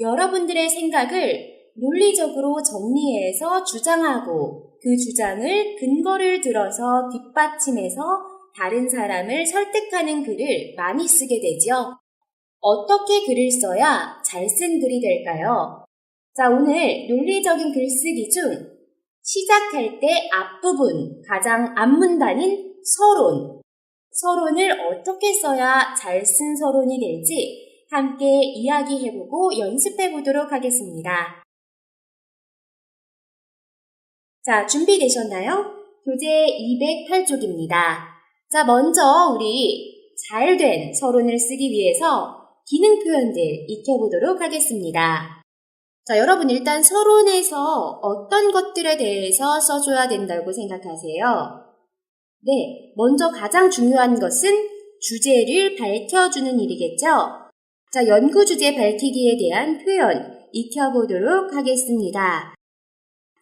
여러분들의 생각을 논리적으로 정리해서 주장하고 그 주장을 근거를 들어서 뒷받침해서 다른 사람을 설득하는 글을 많이 쓰게 되죠. 어떻게 글을 써야 잘 쓴 글이 될까요? 자, 오늘 논리적인 글쓰기 중 시작할 때 앞부분, 가장 앞문단인 서론. 서론을 어떻게 써야 잘 쓴 서론이 될지 함께 이야기해보고 연습해보도록 하겠습니다. 자, 준비되셨나요? 교재 208쪽입니다. 자, 먼저 우리 잘 된 서론을 쓰기 위해서 기능 표현들 익혀보도록 하겠습니다. 자, 여러분 일단 서론에서 어떤 것들에 대해서 써줘야 된다고 생각하세요? 네, 먼저 가장 중요한 것은 주제를 밝혀주는 일이겠죠? 자, 연구 주제 밝히기에 대한 표현 익혀보도록 하겠습니다.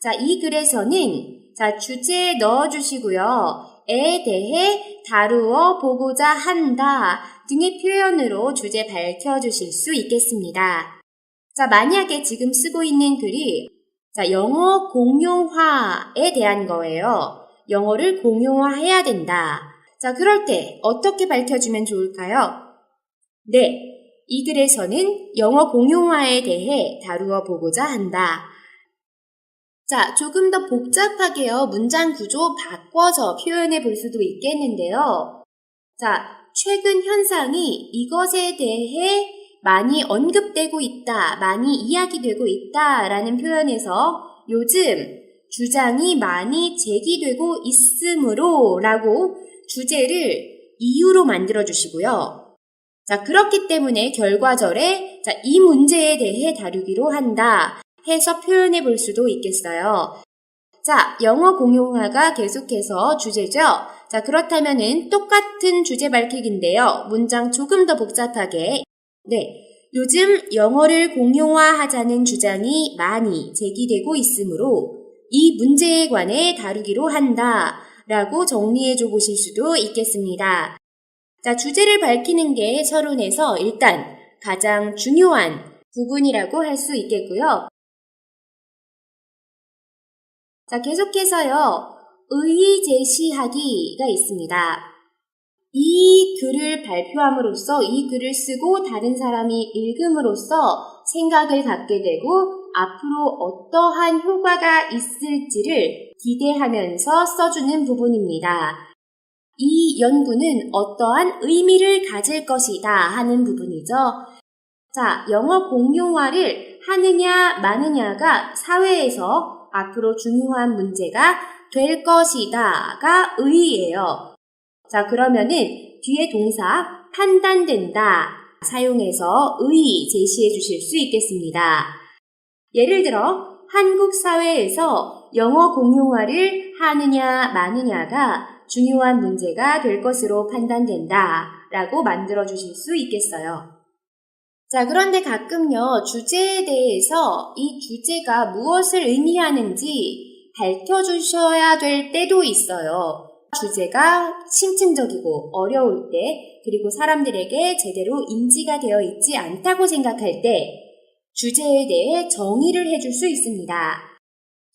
자, 이 글에서는 자, 주제에 넣어주시고요. 에 대해 다루어 보고자 한다 등의 표현으로 주제 밝혀주실 수 있겠습니다. 자, 만약에 지금 쓰고 있는 글이 자, 영어 공용화에 대한 거예요. 영어를 공용화해야 된다. 자, 그럴 때 어떻게 밝혀주면 좋을까요? 네, 이 글에서는 영어 공용화에 대해 다루어 보고자 한다. 자, 조금 더 복잡하게요. 문장 구조 바꿔서 표현해 볼 수도 있겠는데요. 자, 최근 현상이 이것에 대해 많이 언급되고 있다, 많이 이야기되고 있다 라는 표현에서 요즘 주장이 많이 제기되고 있으므로 라고 주제를 이유로 만들어 주시고요. 자, 그렇기 때문에 결과절에 자, 이 문제에 대해 다루기로 한다. 해서 표현해 볼 수도 있겠어요. 자, 영어 공용화가 계속해서 주제죠. 자, 그렇다면은 똑같은 주제 밝히기인데요. 문장 조금 더 복잡하게. 네. 요즘 영어를 공용화하자는 주장이 많이 제기되고 있으므로 이 문제에 관해 다루기로 한다. 라고 정리해 줘 보실 수도 있겠습니다. 자, 주제를 밝히는 게 서론에서 일단 가장 중요한 부분이라고 할 수 있겠고요. 자, 계속해서요. 의의 제시하기가 있습니다. 이 글을 발표함으로써 이 글을 쓰고 다른 사람이 읽음으로써 생각을 갖게 되고 앞으로 어떠한 효과가 있을지를 기대하면서 써주는 부분입니다. 이 연구는 어떠한 의미를 가질 것이다 하는 부분이죠. 자, 영어 공용화를 하느냐 마느냐가 사회에서 앞으로 중요한 문제가 될 것이다가 의의예요. 자, 그러면은 뒤에 동사 판단된다 사용해서 의의 제시해 주실 수 있겠습니다. 예를 들어 한국 사회에서 영어 공용화를 하느냐 마느냐가 중요한 문제가 될 것으로 판단된다 라고 만들어 주실 수 있겠어요. 자, 그런데 가끔요, 주제에 대해서 이 주제가 무엇을 의미하는지 밝혀주셔야 될 때도 있어요. 주제가 심층적이고 어려울 때, 그리고 사람들에게 제대로 인지가 되어 있지 않다고 생각할 때, 주제에 대해 정의를 해줄 수 있습니다.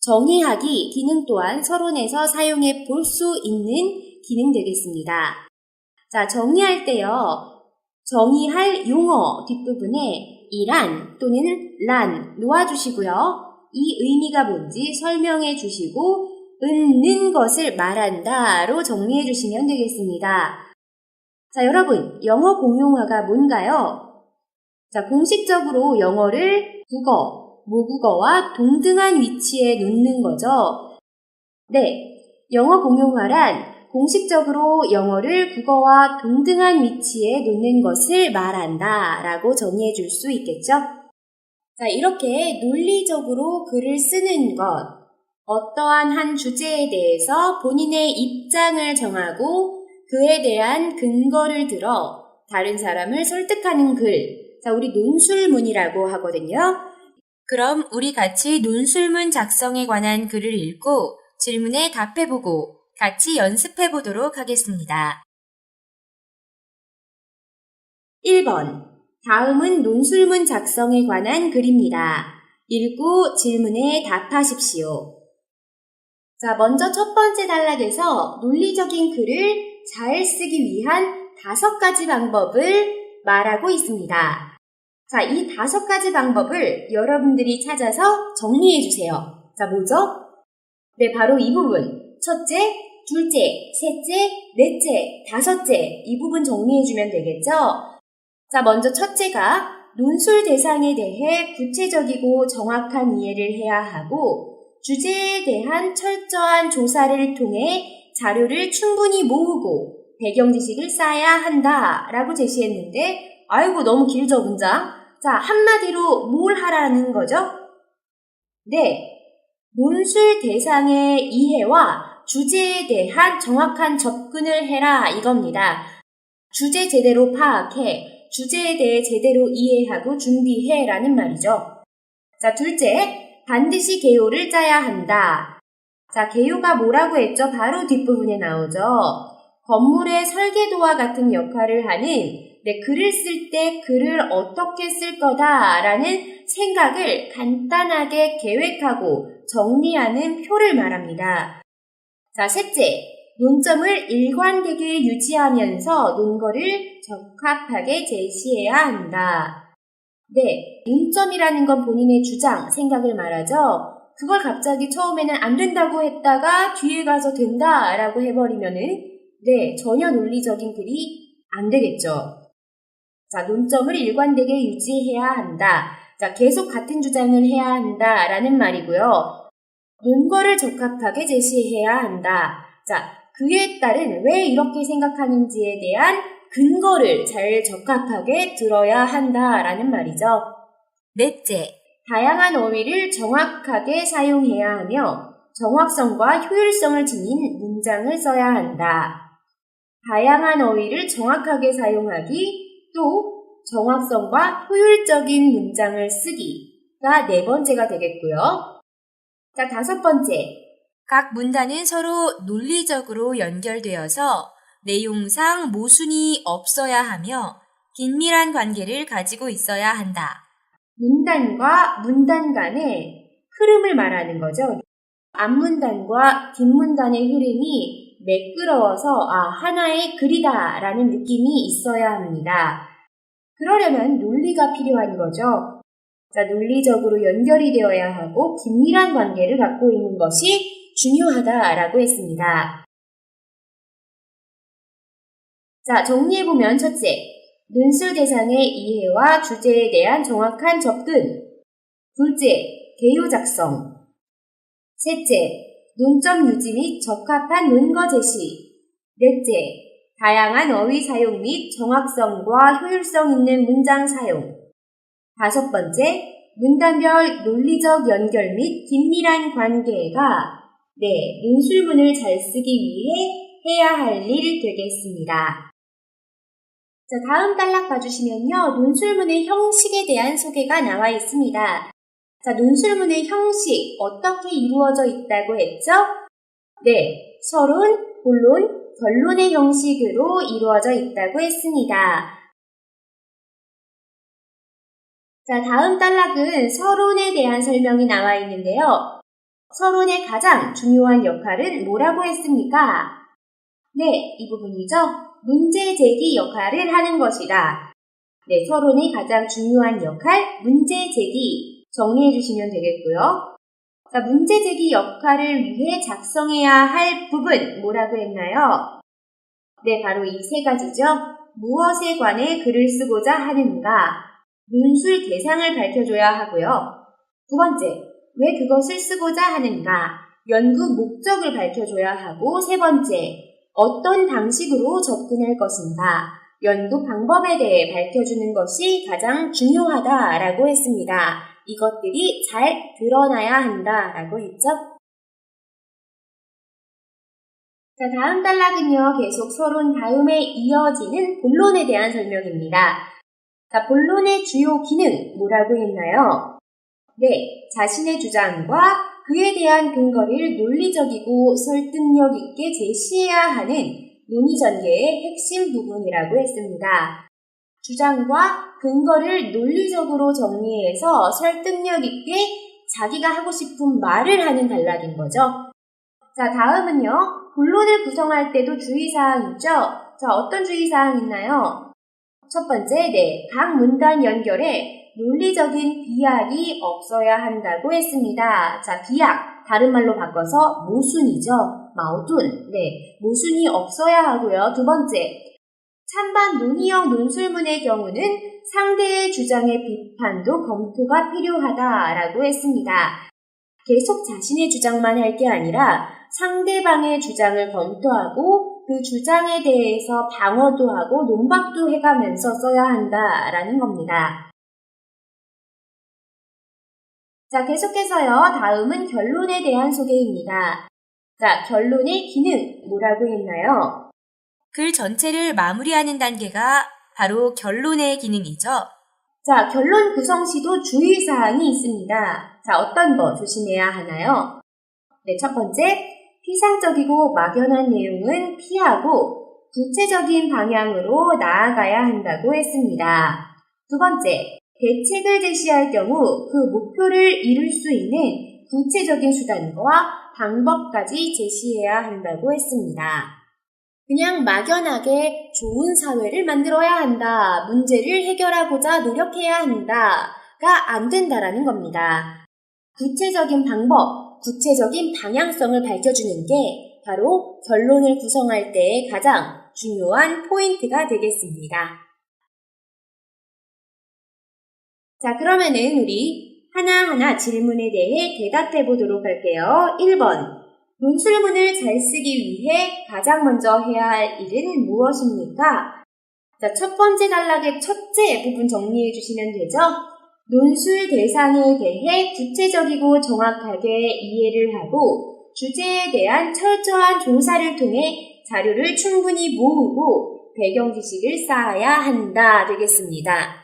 정의하기 기능 또한 서론에서 사용해 볼 수 있는 기능 되겠습니다. 자, 정의할 때요, 정의할 용어 뒷부분에 이란 또는 란 놓아주시고요. 이 의미가 뭔지 설명해 주시고 은는 것을 말한다로 정리해 주시면 되겠습니다. 자, 여러분, 영어 공용화가 뭔가요? 자, 공식적으로 영어를 국어, 모국어와 동등한 위치에 놓는 거죠. 네, 영어 공용화란 공식적으로 영어를 국어와 동등한 위치에 놓는 것을 말한다 라고 정의해 줄 수 있겠죠? 자, 이렇게 논리적으로 글을 쓰는 것, 어떠한 한 주제에 대해서 본인의 입장을 정하고 그에 대한 근거를 들어 다른 사람을 설득하는 글. 자, 우리 논술문이라고 하거든요. 그럼 우리 같이 논술문 작성에 관한 글을 읽고 질문에 답해보고 같이 연습해보도록 하겠습니다. 1번. 다음은 논술문 작성에 관한 글입니다. 읽고 질문에 답하십시오. 자, 먼저 첫 번째 단락에서 논리적인 글을 잘 쓰기 위한 다섯 가지 방법을 말하고 있습니다. 자, 이 다섯 가지 방법을 여러분들이 찾아서 정리해 주세요. 자, 뭐죠? 네, 바로 이 부분. 첫째, 둘째, 셋째, 넷째, 다섯째. 이 부분 정리해 주면 되겠죠? 자, 먼저 첫째가 논술 대상에 대해 구체적이고 정확한 이해를 해야 하고 주제에 대한 철저한 조사를 통해 자료를 충분히 모으고 배경 지식을 쌓아야 한다 라고 제시했는데 아이고 너무 길죠 문장 자 한마디로 뭘 하라는 거죠? 네 논술 대상의 이해와 주제에 대한 정확한 접근을 해라 이겁니다 주제 제대로 파악해 주제에 대해 제대로 이해하고 준비해 라는 말이죠 자 둘째 반드시 개요를 짜야 한다. 자, 개요가 뭐라고 했죠? 바로 뒷부분에 나오죠. 건물의 설계도와 같은 역할을 하는 네, 글을 쓸 때 글을 어떻게 쓸 거다라는 생각을 간단하게 계획하고 정리하는 표를 말합니다. 자, 셋째. 논점을 일관되게 유지하면서 논거를 적합하게 제시해야 한다. 네, 논점이라는 건 본인의 주장, 생각을 말하죠. 그걸 갑자기 처음에는 안 된다고 했다가 뒤에 가서 된다라고 해버리면은 네, 전혀 논리적인 글이 안 되겠죠. 자, 논점을 일관되게 유지해야 한다. 자, 계속 같은 주장을 해야 한다 라는 말이고요. 논거를 적합하게 제시해야 한다. 자, 그에 따른 왜 이렇게 생각하는지에 대한 근거를 잘 적합하게 들어야 한다 라는 말이죠. 넷째, 다양한 어휘를 정확하게 사용해야 하며 정확성과 효율성을 지닌 문장을 써야 한다. 다양한 어휘를 정확하게 사용하기 또 정확성과 효율적인 문장을 쓰기가 네 번째가 되겠고요. 자, 다섯 번째. 각 문단은 서로 논리적으로 연결되어서 내용상 모순이 없어야 하며 긴밀한 관계를 가지고 있어야 한다. 문단과 문단 간의 흐름을 말하는 거죠. 앞문단과 뒷문단의 흐름이 매끄러워서 아, 하나의 글이다 라는 느낌이 있어야 합니다. 그러려면 논리가 필요한 거죠. 자, 논리적으로 연결이 되어야 하고 긴밀한 관계를 갖고 있는 것이 중요하다라고 했습니다. 자, 정리해보면 첫째, 논술 대상의 이해와 주제에 대한 정확한 접근. 둘째, 개요 작성. 셋째, 논점 유지 및 적합한 논거 제시. 넷째, 다양한 어휘 사용 및 정확성과 효율성 있는 문장 사용. 다섯 번째, 문단별 논리적 연결 및 긴밀한 관계가 네, 논술문을 잘 쓰기 위해 해야 할 일 되겠습니다. 자, 다음 단락 봐주시면요. 논술문의 형식에 대한 소개가 나와 있습니다. 자, 논술문의 형식 어떻게 이루어져 있다고 했죠? 네, 서론, 본론, 결론의 형식으로 이루어져 있다고 했습니다. 자, 다음 단락은 서론에 대한 설명이 나와 있는데요. 서론의 가장 중요한 역할은 뭐라고 했습니까? 네, 이 부분이죠. 문제 제기 역할을 하는 것이다. 네, 서론의 가장 중요한 역할, 문제 제기 정리해 주시면 되겠고요. 자, 문제 제기 역할을 위해 작성해야 할 부분 뭐라고 했나요? 네, 바로 이 세 가지죠. 무엇에 관해 글을 쓰고자 하는가? 문술 대상을 밝혀줘야 하고요. 두 번째, 왜 그것을 쓰고자 하는가? 연구 목적을 밝혀줘야 하고, 세 번째, 어떤 방식으로 접근할 것인가, 연구 방법에 대해 밝혀주는 것이 가장 중요하다라고 했습니다. 이것들이 잘 드러나야 한다 라고 했죠. 자, 다음 단락은요, 계속 서론 다음에 이어지는 본론에 대한 설명입니다. 자, 본론의 주요 기능, 뭐라고 했나요? 네, 자신의 주장과 그에 대한 근거를 논리적이고 설득력 있게 제시해야 하는 논의 전개의 핵심 부분이라고 했습니다. 주장과 근거를 논리적으로 정리해서 설득력 있게 자기가 하고 싶은 말을 하는 단락인 거죠. 자, 다음은요. 본론을 구성할 때도 주의사항 있죠? 자, 어떤 주의사항 있나요? 첫 번째, 네. 각 문단 연결에 논리적인 비약이 없어야 한다고 했습니다. 자, 비약. 다른 말로 바꿔서 모순이죠. 마오둔. 네. 모순이 없어야 하고요. 두 번째. 찬반 논의형 논술문의 경우는 상대의 주장의 비판도 검토가 필요하다라고 했습니다. 계속 자신의 주장만 할 게 아니라 상대방의 주장을 검토하고 그 주장에 대해서 방어도 하고 논박도 해가면서 써야 한다라는 겁니다. 자, 계속해서요. 다음은 결론에 대한 소개입니다. 자, 결론의 기능 뭐라고 했나요? 글 전체를 마무리하는 단계가 바로 결론의 기능이죠. 자, 결론 구성 시도 주의사항이 있습니다. 자, 어떤 거 조심해야 하나요? 네, 첫 번째, 피상적이고 막연한 내용은 피하고 구체적인 방향으로 나아가야 한다고 했습니다. 두 번째, 대책을 제시할 경우 그 목표를 이룰 수 있는 구체적인 수단과 방법까지 제시해야 한다고 했습니다. 그냥 막연하게 좋은 사회를 만들어야 한다, 문제를 해결하고자 노력해야 한다가 안 된다라는 겁니다. 구체적인 방법, 구체적인 방향성을 밝혀주는 게 바로 결론을 구성할 때 가장 중요한 포인트가 되겠습니다. 자, 그러면은 우리 하나하나 질문에 대해 대답해 보도록 할게요. 1번. 논술문을 잘 쓰기 위해 가장 먼저 해야 할 일은 무엇입니까? 자, 첫 번째 단락의 첫째 부분 정리해 주시면 되죠? 논술 대상에 대해 구체적이고 정확하게 이해를 하고 주제에 대한 철저한 조사를 통해 자료를 충분히 모으고 배경 지식을 쌓아야 한다 되겠습니다.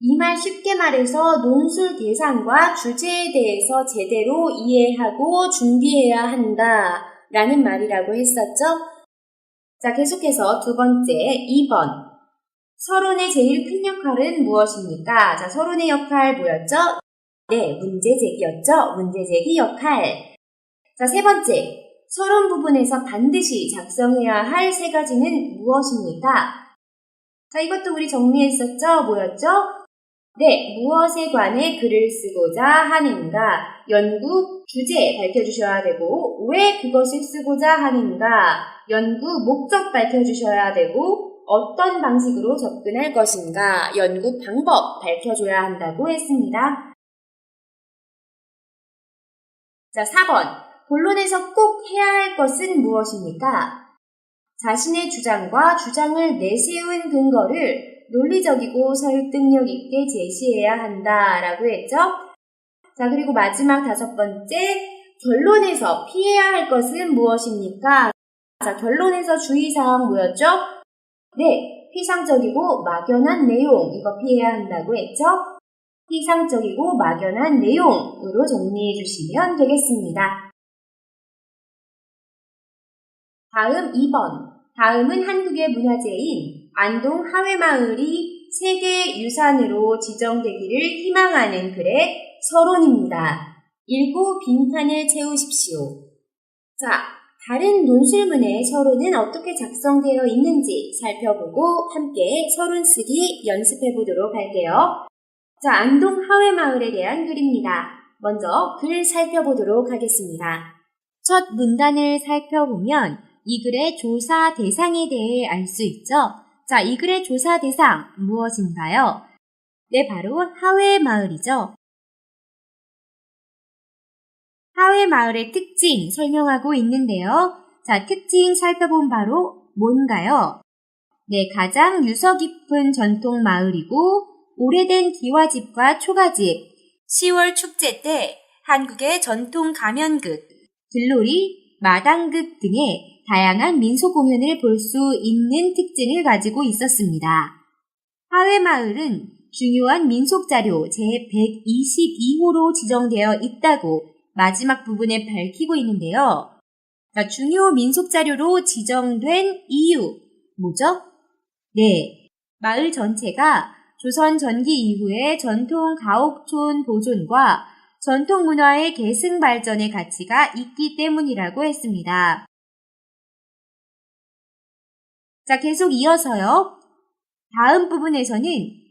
이 말 쉽게 말해서 논술 대상과 주제에 대해서 제대로 이해하고 준비해야 한다 라는 말이라고 했었죠? 자, 계속해서 두 번째, 2번. 서론의 제일 큰 역할은 무엇입니까? 자, 서론의 역할 뭐였죠? 네, 문제 제기였죠? 문제 제기 역할. 자, 세 번째. 서론 부분에서 반드시 작성해야 할 세 가지는 무엇입니까? 자, 이것도 우리 정리했었죠? 뭐였죠? 네, 무엇에 관해 글을 쓰고자 하는가, 연구 주제 밝혀주셔야 되고, 왜 그것을 쓰고자 하는가, 연구 목적 밝혀주셔야 되고, 어떤 방식으로 접근할 것인가, 연구 방법 밝혀줘야 한다고 했습니다. 자, 4번. 본론에서 꼭 해야 할 것은 무엇입니까? 자신의 주장과 주장을 내세운 근거를 논리적이고 설득력 있게 제시해야 한다라고 했죠. 자, 그리고 마지막 다섯 번째, 결론에서 피해야 할 것은 무엇입니까? 자, 결론에서 주의사항 뭐였죠? 네, 피상적이고 막연한 내용, 이거 피해야 한다고 했죠? 피상적이고 막연한 내용으로 정리해 주시면 되겠습니다. 다음 2번. 다음은 한국의 문화재인 안동 하회마을이 세계 유산으로 지정되기를 희망하는 글의 서론입니다. 읽고 빈칸을 채우십시오. 자, 다른 논술문의 서론은 어떻게 작성되어 있는지 살펴보고 함께 서론 쓰기 연습해 보도록 할게요. 자, 안동 하회마을에 대한 글입니다. 먼저 글 살펴보도록 하겠습니다. 첫 문단을 살펴보면 이 글의 조사 대상에 대해 알 수 있죠? 자, 이 글의 조사 대상 무엇인가요? 네, 바로 하회 마을이죠. 하회 마을의 특징 설명하고 있는데요. 자, 특징 살펴본 바로 뭔가요? 네, 가장 유서 깊은 전통 마을이고 오래된 기와집과 초가집, 10월 축제 때 한국의 전통 가면극, 들놀이, 마당극 등의 다양한 민속 공연을 볼 수 있는 특징을 가지고 있었습니다. 하회마을은 중요한 민속 자료 제122호로 지정되어 있다고 마지막 부분에 밝히고 있는데요. 자, 중요 민속 자료로 지정된 이유 뭐죠? 네, 마을 전체가 조선 전기 이후의 전통 가옥촌 보존과 전통 문화의 계승 발전의 가치가 있기 때문이라고 했습니다. 자, 계속 이어서요. 다음 부분에서는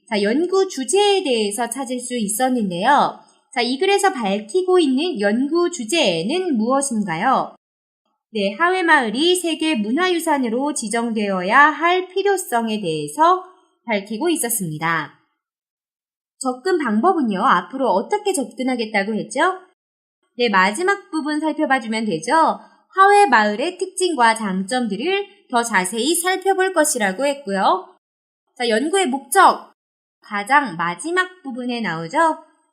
자, 연구 주제에 대해서 찾을 수 있었는데요. 자, 이 글에서 밝히고 있는 연구 주제는 무엇인가요? 네, 하회마을이 세계 문화유산으로 지정되어야 할 필요성에 대해서 밝히고 있었습니다. 접근 방법은요, 앞으로 어떻게 접근하겠다고 했죠? 네, 마지막 부분 살펴봐 주면 되죠? 하회마을의 특징과 장점들을 더 자세히 살펴볼 것이라고 했고요. 자, 연구의 목적. 가장 마지막 부분에 나오죠?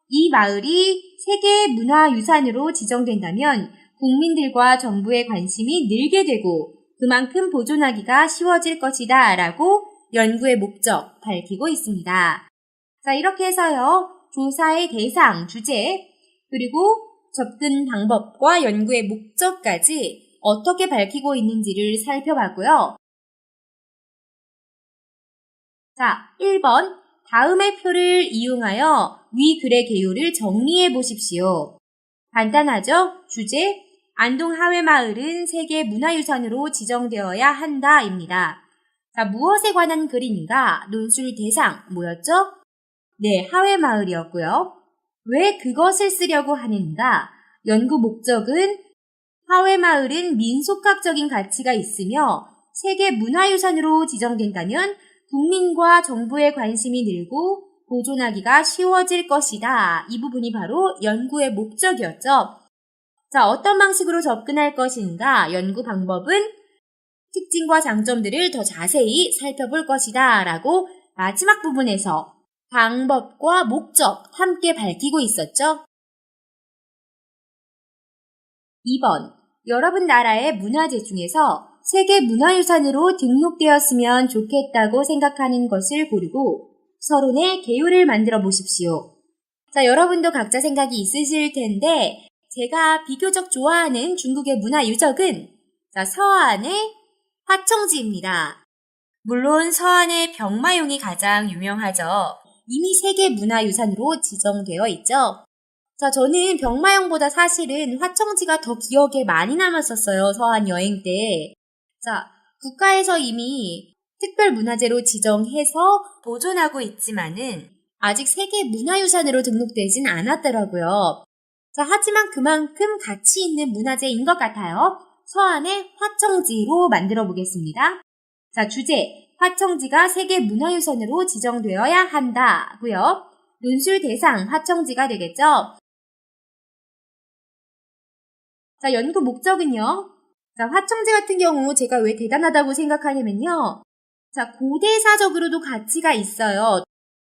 이 마을이 세계 문화유산으로 지정된다면 국민들과 정부의 관심이 늘게 되고 그만큼 보존하기가 쉬워질 것이다 라고 연구의 목적 밝히고 있습니다. 자, 이렇게 해서요. 조사의 대상, 주제, 그리고 접근 방법과 연구의 목적까지 어떻게 밝히고 있는지를 살펴봤고요. 자, 1번. 다음의 표를 이용하여 위 글의 개요를 정리해 보십시오. 간단하죠? 주제, 안동 하회마을은 세계 문화유산으로 지정되어야 한다 입니다. 자, 무엇에 관한 글인가? 논술 대상 뭐였죠? 네, 하회마을이었고요. 왜 그것을 쓰려고 하는가? 연구 목적은 하회 마을은 민속학적인 가치가 있으며 세계 문화유산으로 지정된다면 국민과 정부의 관심이 늘고 보존하기가 쉬워질 것이다. 이 부분이 바로 연구의 목적이었죠. 자, 어떤 방식으로 접근할 것인가? 연구 방법은 특징과 장점들을 더 자세히 살펴볼 것이다. 라고 마지막 부분에서 방법과 목적 함께 밝히고 있었죠. 2번. 여러분 나라의 문화재 중에서 세계 문화유산으로 등록되었으면 좋겠다고 생각하는 것을 고르고 서론의 개요를 만들어 보십시오. 자, 여러분도 각자 생각이 있으실 텐데 제가 비교적 좋아하는 중국의 문화 유적은 자, 서안의 화청지입니다. 물론 서안의 병마용이 가장 유명하죠. 이미 세계 문화유산으로 지정되어 있죠. 자, 저는 병마용보다 사실은 화청지가 더 기억에 많이 남았었어요. 서안 여행 때. 자, 국가에서 이미 특별문화재로 지정해서 보존하고 있지만은 아직 세계 문화유산으로 등록되진 않았더라고요. 자, 하지만 그만큼 가치 있는 문화재인 것 같아요. 서안의 화청지로 만들어 보겠습니다. 자, 주제. 화청지가 세계 문화유산으로 지정되어야 한다고요. 논술 대상 화청지가 되겠죠. 자, 연구 목적은요. 자, 화청지 같은 경우 제가 왜 대단하다고 생각하냐면요. 자, 고대사적으로도 가치가 있어요.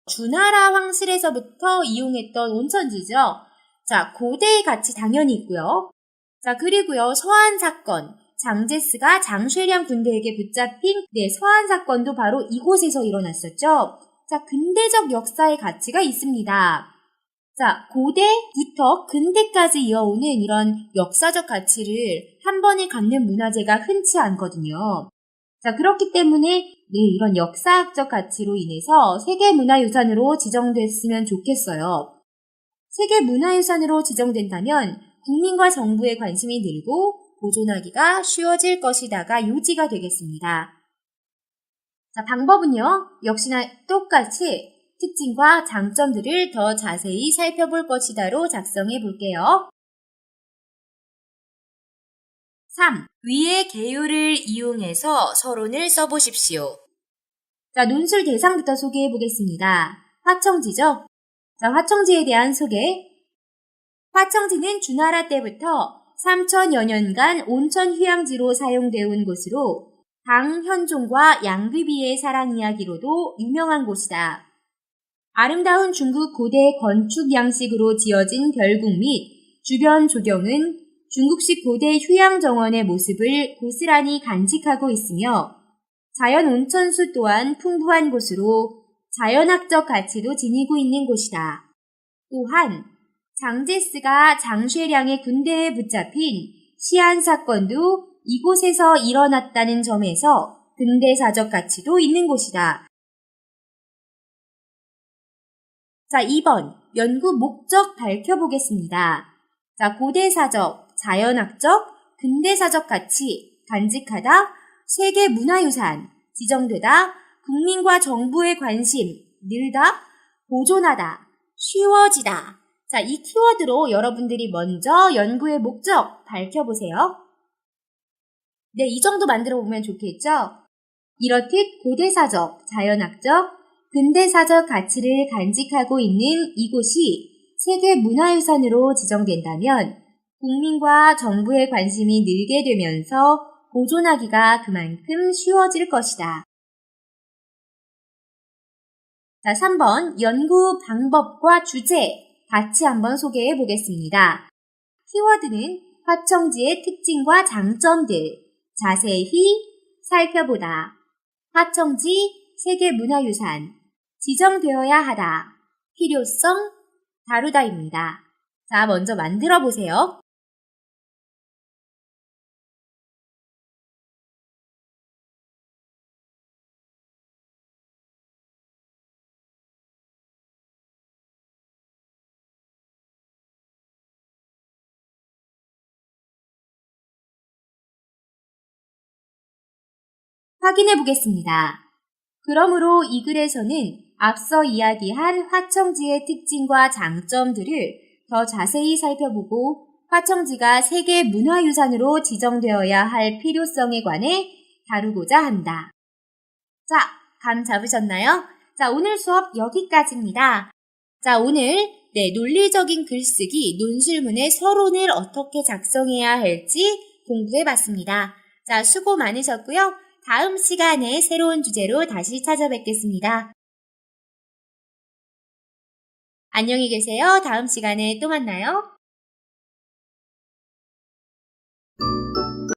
주나라 황실에서부터 이용했던 온천지죠. 자, 고대의 가치 당연히 있고요. 자, 그리고요, 서한 사건. 장제스가 장쉐량 군대에게 붙잡힌 네, 서한 사건도 바로 이곳에서 일어났었죠. 자, 근대적 역사의 가치가 있습니다. 자, 고대부터 근대까지 이어오는 이런 역사적 가치를 한 번에 갖는 문화재가 흔치 않거든요. 자, 그렇기 때문에 네, 이런 역사학적 가치로 인해서 세계문화유산으로 지정됐으면 좋겠어요. 세계문화유산으로 지정된다면 국민과 정부의 관심이 늘고 보존하기가 쉬워질 것이다가 요지가 되겠습니다. 자, 방법은요, 역시나 똑같이 특징과 장점들을 더 자세히 살펴볼 것이다로 작성해 볼게요. 3. 위의 개요를 이용해서 서론을 써보십시오. 자, 논술 대상부터 소개해 보겠습니다. 화청지죠? 자, 화청지에 대한 소개. 화청지는 주나라 때부터 3천여 년간 온천 휴양지로 사용되어 온 곳으로 당 현종과 양귀비의 사랑 이야기로도 유명한 곳이다. 아름다운 중국 고대 건축 양식으로 지어진 별궁 및 주변 조경은 중국식 고대 휴양 정원의 모습을 고스란히 간직하고 있으며 자연 온천수 또한 풍부한 곳으로 자연학적 가치도 지니고 있는 곳이다. 또한 장제스가 장쉐량의 군대에 붙잡힌 시안 사건도 이곳에서 일어났다는 점에서 근대사적 가치도 있는 곳이다. 자, 2번. 연구 목적 밝혀보겠습니다. 자, 고대사적, 자연학적, 근대사적 가치, 간직하다, 세계 문화유산, 지정되다, 국민과 정부의 관심, 늘다, 보존하다, 쉬워지다. 자, 이 키워드로 여러분들이 먼저 연구의 목적 밝혀보세요. 네, 이 정도 만들어 보면 좋겠죠? 이렇듯 고대사적, 자연학적, 근대사적 가치를 간직하고 있는 이곳이 세계 문화유산으로 지정된다면 국민과 정부의 관심이 늘게 되면서 보존하기가 그만큼 쉬워질 것이다. 자, 3번 연구 방법과 주제 같이 한번 소개해 보겠습니다. 키워드는 화청지의 특징과 장점들 자세히 살펴보다. 화청지 세계문화유산 지정되어야 하다. 필요성 다루다입니다. 자, 먼저 만들어 보세요. 확인해 보겠습니다. 그러므로 이 글에서는 앞서 이야기한 화청지의 특징과 장점들을 더 자세히 살펴보고 화청지가 세계 문화유산으로 지정되어야 할 필요성에 관해 다루고자 한다. 자, 감 잡으셨나요? 자, 오늘 수업 여기까지입니다. 자, 오늘 네, 논리적인 글쓰기, 논술문의 서론을 어떻게 작성해야 할지 공부해 봤습니다. 자, 수고 많으셨고요. 다음 시간에 새로운 주제로 다시 찾아뵙겠습니다. 안녕히 계세요. 다음 시간에 또 만나요.